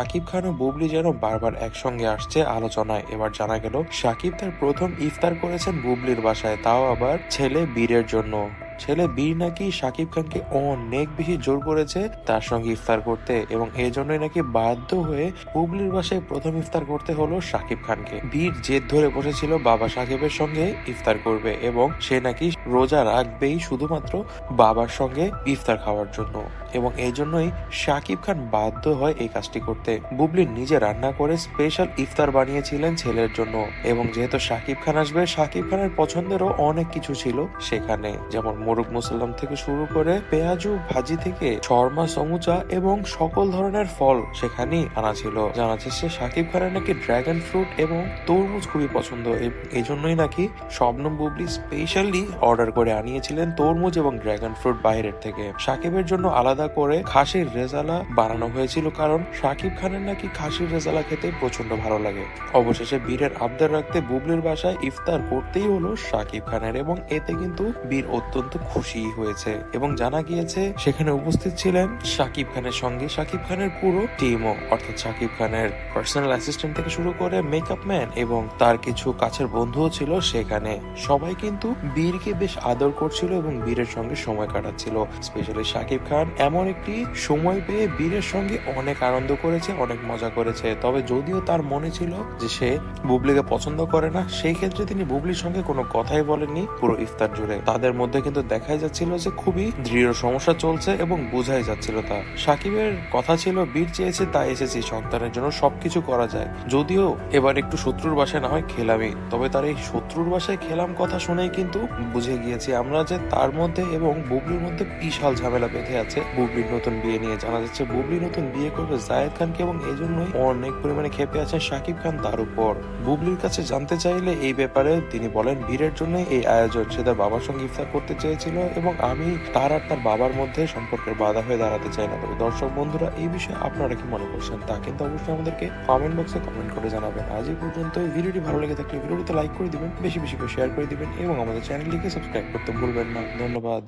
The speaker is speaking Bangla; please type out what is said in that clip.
শাকিব খান ও বুবলি যেন বারবার একসঙ্গে আসছে আলোচনায়। এবার জানা গেল শাকিব তার প্রথম ইফতার করেছেন বুবলির বাসায়, তাও আবার ছেলে বীরের জন্য। ছেলে বীর নাকি শাকিব খানকে অনেক বেশি জোর করেছে তার সঙ্গে ইফতার করতে এবং এই জন্যই নাকি বাধ্য হয়ে বুবলির বাসায় প্রথম ইফতার করতে হলো শাকিব খানকে। বীর জেদ ধরে বসেছিল বাবা সাকিবের সঙ্গে ইফতার করবে এবং সে নাকি রোজা রাখবেই শুধুমাত্র বাবার সঙ্গে ইফতার খাওয়ার জন্য। এবং এই জন্যই শাকিব খান বাধ্য হয় এই কাজটি করতে। বুবলি নিজে রান্না করে স্পেশাল ইফতার বানিয়েছিলেন ছেলের জন্য। এবং যেহেতু শাকিব খান আসবে, শাকিব খানের পছন্দেরও অনেক কিছু ছিল সেখানে। যেমন মোরগ মুসাল্লাম থেকে শুরু করে পেঁয়াজু, ভাজি থেকে শর্মা, সমুচা এবং সকল ধরনের ফল সেখানেই আনা ছিল। জানা যাচ্ছে শাকিব খানের নাকি ড্রাগন ফ্রুট এবং তরমুজ খুবই পছন্দ। এই জন্যই নাকি শবনম বুবলি স্পেশালি অর্ডার করে আনিয়েছিলেন তরমুজ এবং ড্রাগন ফ্রুট বাইরের থেকে। সাকিবের জন্য আলাদা করে খাসির রেজালা বানানো হয়েছিল কারণ সাকিব খানের নাকি খাসির রেজালা খেতে প্রচণ্ড ভালো লাগে। অবশেষে বীরের আবদার রাখতে বুবলির বাসায় ইফতার করতেই হলো সাকিব খানের এবং এতে কিন্তু বীর অত্যন্ত খুশি হয়েছে এবং জানা গিয়েছে সেখানে উপস্থিত ছিলেন সাকিব খানের সঙ্গে সাকিব খানের পুরো টিমও। অর্থাৎ সাকিব খানের পার্সোনাল অ্যাসিস্ট্যান্ট থেকে শুরু করে মেকআপ ম্যান এবং তার কিছু কাছের বন্ধুও ছিল সেখানে। সবাই কিন্তু বীরকে বেশ আদর করছিল এবং বীরের সঙ্গে সময় কাটাচ্ছিল। স্পেশালি সাকিব খান এমন একটি সময় পেয়ে বীরের সঙ্গে অনেক আনন্দ করেছে, অনেক মজা করেছে। তবে যদিও তার মনে ছিল যে সে বুবলিকে পছন্দ করে না, সেই ক্ষেত্রে তিনি বুবলির সঙ্গে কোনো কথাই বলেননি পুরো ইফতার জুড়ে। তাদের মধ্যে কিন্তু দেখাই যাচ্ছিল যে খুবই দৃঢ় সমস্যা চলছে এবং বোঝাই যাচ্ছিল তা। সাকিবের কথা ছিল, বীর চেয়েছে, তাই এসেছি, সন্তানের জন্য সবকিছু করা যায়। যদিও এবার একটু শত্রুর বাসায় না হয় খেলামই, তবে তার এই শত্রুর বাসায় খেলাম কথা শুনেই কিন্তু বুঝে গিয়েছি আমরা যে তার মধ্যে এবং বুবলির মধ্যে বিশাল ঝামেলা বেঁধে আছে। বুবলির নতুন বিয়ে নিয়ে জানা যাচ্ছে, বুবলি নতুন বিয়ে করবে জায়েদ খানকে এবং এই জন্যই অনেক পরিমাণে খেপে আছেন শাকিব খান তার উপর। বুবলির কাছে জানতে চাইলে এই ব্যাপারে তিনি বলেন, ভিড়ের জন্য এই আয়োজন। সে তার বাবার সঙ্গে ইফতার করতে চেয়েছিল এবং আমি তার আর তার বাবার মধ্যে সম্পর্কের বাধা হয়ে দাঁড়াতে চাই না। তবে দর্শক বন্ধুরা, এই বিষয়ে আপনারা কি মনে করছেন তা কিন্তু অবশ্যই আমাদেরকে কমেন্ট বক্সে কমেন্ট করে জানাবেন। আজ এই পর্যন্ত ভিডিওটি ভালো লেগে থাকলে ভিডিওটিতে লাইক করে দিবেন, বেশি বেশি করে শেয়ার করে দিবেন এবং আমাদের চ্যানেলটিকে সাবস্ক্রাইব করতে ভুলবেন না। ধন্যবাদ।